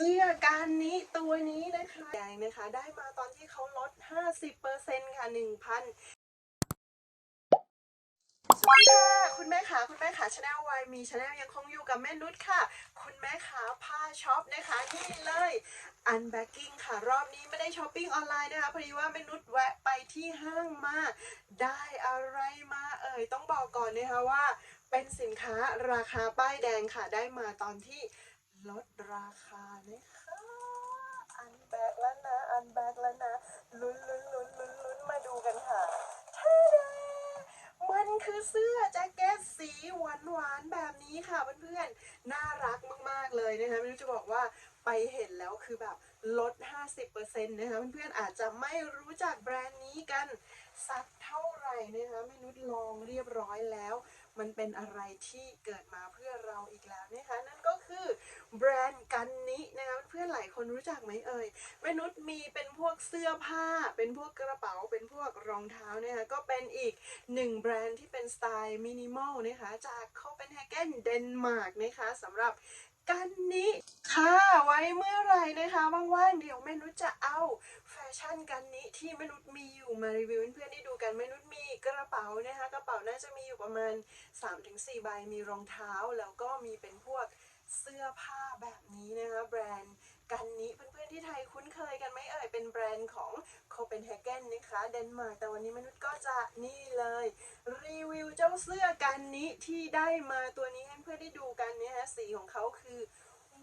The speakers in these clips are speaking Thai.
เสื้อการนี้ตัวนี้นะคะแดงนะคะ ได้มาตอนที่เขาลด 50%ค่ะ 1,000สวัสดีค่ะคุณแม่ขาคุณแม่ขาชาแนลวายมีชาแนลยังคงอยู่กับแม่นุชค่ะ คุณแม่ขาผ้าช็อปนะคะนี่เลยอันแบกกิ้งค่ะ รอบนี้ไม่ได้ช้อปปิ้งออนไลน์นะคะพอดีว่าแม่นุชแวะไปที่ห้างมา ได้อะไรมาเอ่ยต้องบอกก่อนนะคะว่า เป็นสินค้าราคาป้ายแดงค่ะได้มาตอนที่ ลดราคานะคะอันแบกแล้วนะ อันแบกแล้วนะลุ้นลุ้นลุ้นลุ้นลุ้นมาดูกันค่ะท่าดามันคือเสื้อแจ็คเก็ตสีหวานหวานๆแบบนี้ค่ะเพื่อนๆ น่ารักมากๆเลยนะคะไม่รู้จะบอกว่าไปเห็นแล้วคือแบบลด 50%นะคะเพื่อนๆ อาจจะไม่รู้จักแบรนด์นี้กันสักเท่าไหร่นะคะไม่นุชลองเรียบร้อยแล้ว มันเป็นอะไรที่เกิดมาเพื่อเราอีกแล้วนะคะนั่นก็คือ แบรนด์กันนินะคะเพื่อนหลายคนรู้จักไหมเอ่ยแม่นุชมีเป็นพวกเสื้อผ้า เป็นพวกกระเป๋า เป็นพวกรองเท้านะคะก็เป็นอีกหนึ่งแบรนด์ที่เป็นสไตล์มินิมอลนะคะจากโคเปนเฮเกนเดนมาร์กนะคะสำหรับกันนิค่ะไว้เมื่อไรนะคะว่างๆเดี๋ยวแม่นุชจะเอาแฟชั่นกันนิที่แม่นุชมีอยู่มารีวิวเพื่อนๆได้ดูกันแม่นุชมีกระเป๋านะคะกระเป๋าน่าจะมีอยู่ประมาณ 3-4 ใบมีรองเท้าแล้วก็มีเป็นพวก เสื้อผ้าแบบนี้นะคะแบรนด์กันนี้เพื่อนๆที่ไทยคุ้นเคยกันไหมเอ่ยเป็นแบรนด์ของโคเปนเฮเกนนะคะเดนมาร์กแต่วันนี้มนุษย์ก็จะนี่เลย รีวิวเจ้าเสื้อกันนี้ที่ได้มาตัวนี้ให้เพื่อนได้ดูกันเนี่ยฮะสีของเขาคือ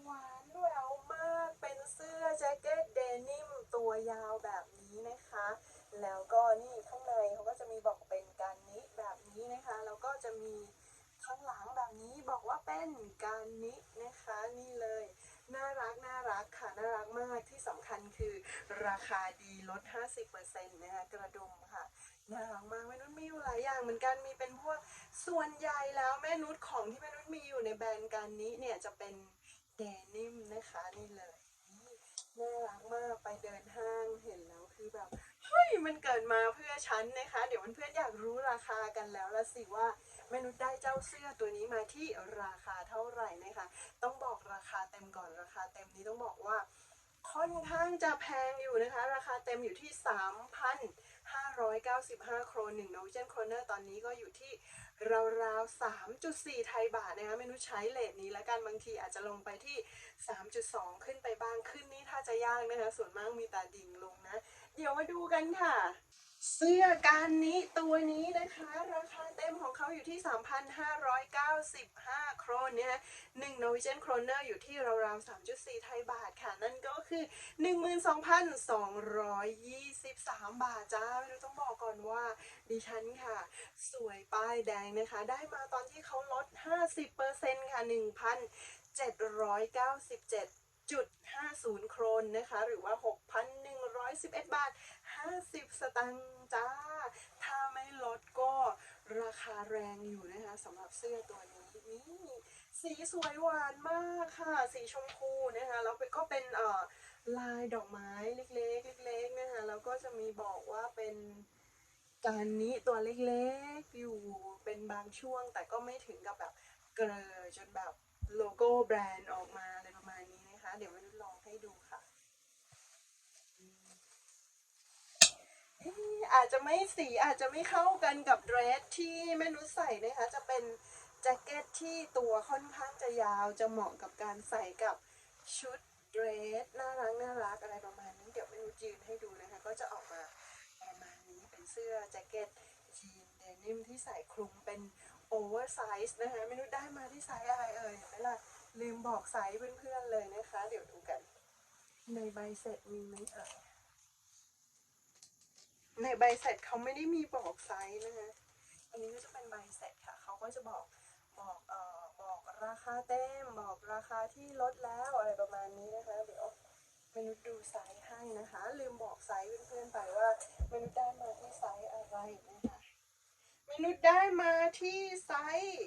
หวานแหววมากเป็นเสื้อแจ็คเก็ตเดนิมตัวยาวแบบนี้นะคะ แล้วก็นี่ข้างในเขาก็จะมีบอกเป็นการนี้แบบนี้นะคะแล้วก็จะมี ข้างหลังแบบนี้บอกว่าเป็นการนี้นะคะนี่เลย น่ารักน่ารักค่ะน่ารักมากที่สำคัญคือราคาดีลด 50%นะคะกระดุมค่ะน่ารักมากแม่นุชมีอยู่หลายอย่างเหมือนกันมีเป็นพวกส่วนใหญ่แล้วแม่นุชของที่แม่นุชมีอยู่ในแบรนด์การนี้เนี่ยจะเป็นเดนิมนะคะนี่เลยน่ารักมากไปเดินห้างเห็นแล้วคือแบบ เฮ้ยมันเกิดมาเพื่อฉันนะคะ เดี๋ยวเพื่อนๆอยากรู้ราคากันแล้วละสิว่าแม่นุชได้เจ้าเสื้อตัวนี้มาที่ราคาเท่าไหร่นะคะ ต้องบอกราคาเต็มก่อนราคาเต็มนี้ต้องบอกว่า ค่อนข้างจะแพงอยู่นะคะ ราคาเต็มอยู่ที่ 3,595 โครน1 Norwegian Kroner ตอนนี้ก็อยู่ที่ราวๆ 3.4 ไทยบาทนะคะไม่รู้ใช้เลทนี้แล้วกันบางทีอาจจะลงไปที่ 3.2 ขึ้นไปบ้างขึ้นนี่ถ้าจะยากนะคะ ส่วนมากมีแตาดิ่งลงนะ เดี๋ยวมาดูกันค่ะ เสื้อการนี้ตัวนี้นะคะ ราคาเต็มของเขาอยู่ที่ 3,595 โครนเนี่ย1 Norwegian Kroner อร์อยู่ที่ราวๆ 3.4 ไทยบาทค่ะ นั่นก็คือ 12,223 บาทจ้าไม่รู้ต้องบอกก่อนว่าดิฉันค่ะ สวยป้ายแดงนะคะ ได้มาตอนที่เขาลด 50%ค่ะ 1,797จุด50 โครนนะคะ หรือว่า 6,111 บาท 50 สตังจ้า ถ้าไม่ลดก็ราคาแรงอยู่นะคะสำหรับเสื้อตัวนี้นี่สีสวยหวานมากค่ะ สีชมพูนะคะแล้วก็เป็นเอ่อลายดอกไม้เล็กๆเล็กๆนะคะแล้วก็จะมีบอกว่าเป็นการนี้ตัวเล็กๆอยู่เป็นบางช่วง แต่ก็ไม่ถึงกับแบบเกลอจนแบบโลโก้แบรนด์ออกมาอะไรประมาณนี้นะคะ เดี๋ยวมาดูค่ะ เอาจจะไม่สีอาจจะไม่เข้ากันกับเดรสที่แม่นุชใส่นะคะ จะเป็นแจ็คเก็ตที่ตัวค่อนข้างจะยาวจะเหมาะกับการใส่กับชุดเดรสน่ารักน่ารักอะไรประมาณนี้เดี๋ยวแม่นุชยืนให้ดูนะคะ ก็จะออกมาประมาณนี้เป็นเสื้อแจ็คเก็ตยีนเดนิมที่ใส่คลุมเป็นโอเวอร์ไซส์นะคะแม่นุชได้มาที่ไซส์อะไรเอ่ยเห็นไหมล่ะลืมบอกไซส์เพื่อนๆเลยนะคะ เดี๋ยวดูกัน ในใบเสร็จมีไหมเอ่ย ในใบเสร็จเขาไม่ได้มีบอกไซส์นะคะอันนี้ก็จะเป็นใบเสร็จค่ะ เขาก็จะบอกบอกเอ่อบอกราคาเต็มบอกราคาที่ลดแล้วอะไรประมาณนี้นะคะเดี๋ยวมนุษย์ดูไซส์ให้นะคะ ลืมบอกไซส์เพื่อนๆไปว่ามนุษย์ได้มาที่ไซส์อะไรนะคะมนุษย์ได้มาที่ไซส์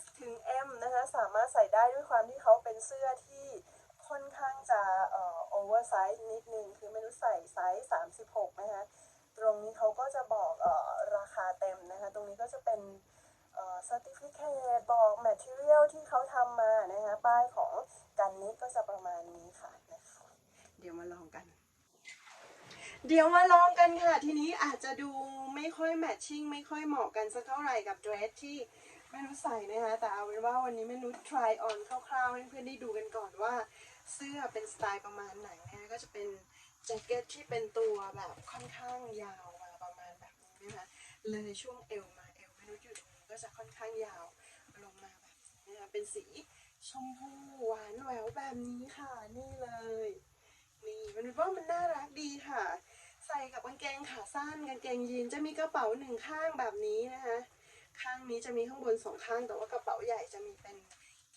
S ถึง M นะคะสามารถใส่ได้ด้วยความที่เขาเป็นเสื้อที่ ค่อนข้างจะเอ่อโอเวอร์ไซส์นิดนึง คือไม่รู้ใส่ไซส์36 นะคะ ตรงนี้เขาก็จะบอกเอ่อราคาเต็มนะคะ ตรงนี้ก็จะเป็นเอ่อ certificate บอก material ที่เขาทำมานะคะ ป้ายของกันนิดก็จะประมาณนี้ค่ะนะคะ เดี๋ยวมาลองกัน เดี๋ยวมาลองกันค่ะ ทีนี้อาจจะดูไม่ค่อยแมทชิ่งไม่ค่อยเหมาะกันสักเท่าไหร่กับเดรสที่ แม่นุชใส่นะคะแต่เอาเป็นว่าวันนี้แม่นุช try on คร่าวๆให้เพื่อนๆได้ดูกันก่อนว่า เสื้อเป็นสไตล์ประมาณไหนนะคะก็จะเป็นแจ็คเก็ตที่เป็นตัวแบบค่อนข้างยาวมาประมาณแบบนี้นะคะเลยช่วงเอวมาเอวแม่นุชอยู่ตรงนี้ก็จะค่อนข้างยาวลงมาแบบนี้นะคะเป็นสีชมพูหวานแหววแบบนี้ค่ะนี่เลยนี่มันว่ามันน่ารักดีค่ะ ใส่กับกางเกงขาสั้นกางเกงยีนจะมีกระเป๋าหนึ่งข้างแบบนี้นะคะ นี้จะมีข้างบนสองข้าง แต่ว่ากระเป๋าใหญ่จะมีเป็น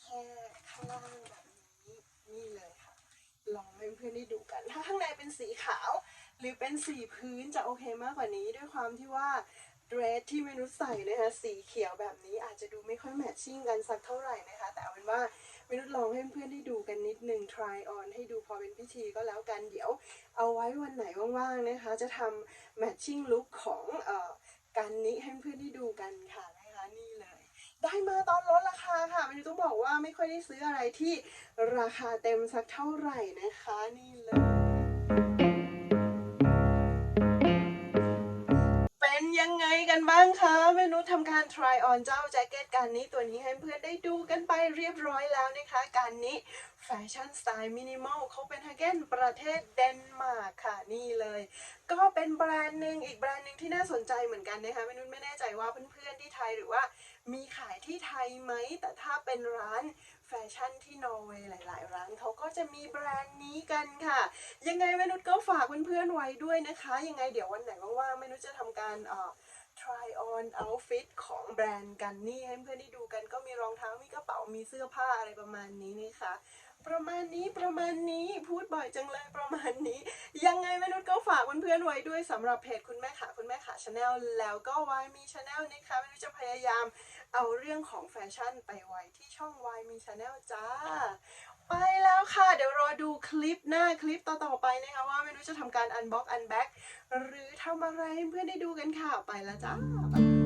แค่ข้างล่างแบบนี้นี่เลยค่ะ ลองให้เพื่อนได้ดูกัน ถ้าข้างในเป็นสีขาว หรือเป็นสีพื้นจะโอเคมากกว่านี้ด้วยความที่ว่าเดรสที่เมนุษใส่นะคะสีเขียวแบบนี้อาจจะดูไม่ค่อยแมทชิ่งกันสักเท่าไหร่นะคะ แต่เอาเป็นว่าเมนุษลองให้เพื่อนได้ดูกันนิดนึง try on ให้ดูพอเป็นพิธีก็แล้วกันเดี๋ยว เอาไว้วันไหนว่างๆนะคะ จะทำแมทชิ่งลุคของเอ่อการนี้ให้เพื่อนได้ดูกันค่ะ นะคะนี่เลย ได้มาตอนลดราคาค่ะมันต้องบอกว่าไม่ค่อยได้ซื้ออะไรที่ราคาเต็มสักเท่าไหร่นะคะนี่เลย กันบ้างคะเมนูทำการ try on เจ้าแจ็คเก็ตการนี้ตัวนี้ให้เพื่อนได้ดูกันไปเรียบร้อยแล้วนะคะ การนี้แฟชั่นสไตล์มินิมอลเขาเป็นฮาเกนประเทศเดนมาร์กค่ะนี่เลย ก็เป็นแบรนด์หนึ่งอีกแบรนด์หนึ่งที่น่าสนใจเหมือนกันนะคะไม่นุ่นไม่แน่ใจว่าเพื่อนๆที่ไทยหรือว่ามีขายที่ไทยไหม แต่ถ้าเป็นร้านแฟชั่นที่นอร์เวย์หลาย ๆ ร้านเขาก็จะมีแบรนด์นี้กันค่ะ ยังไงมนุษย์ก็ฝากเพื่อนๆไว้ด้วยนะคะ ยังไงเดี๋ยววันไหนว่างๆมนุษย์จะทำการเอ่อ try on outfit ของแบรนด์กันนี่ให้เพื่อนได้ดูกันก็มีรองเท้ามีกระเป๋ามีเสื้อผ้าอะไรประมาณนี้นะคะ ประมาณนี้ประมาณนี้พูดบ่อยจังเลยประมาณนี้ ยังไงมนุษย์ก็ฝากเพื่อนๆไว้ด้วยสำหรับเพจคุณแม่ขาคุณแม่ขาชาแนลแล้วก็วายมีชาแนลนะคะมนุษย์จะพยายามเอาเรื่องของแฟชั่นไปไว้ที่ช่องวายมีชาแนลจ้า ไปแล้วค่ะ เดี๋ยวรอดูคลิปหน้าคลิปต่อๆไปนะคะว่าไม่รู้จะทำการอันบ็อกอันแบ็กหรือทำอะไรให้เพื่อนได้ดูกันค่ะ ไปแล้วจ้า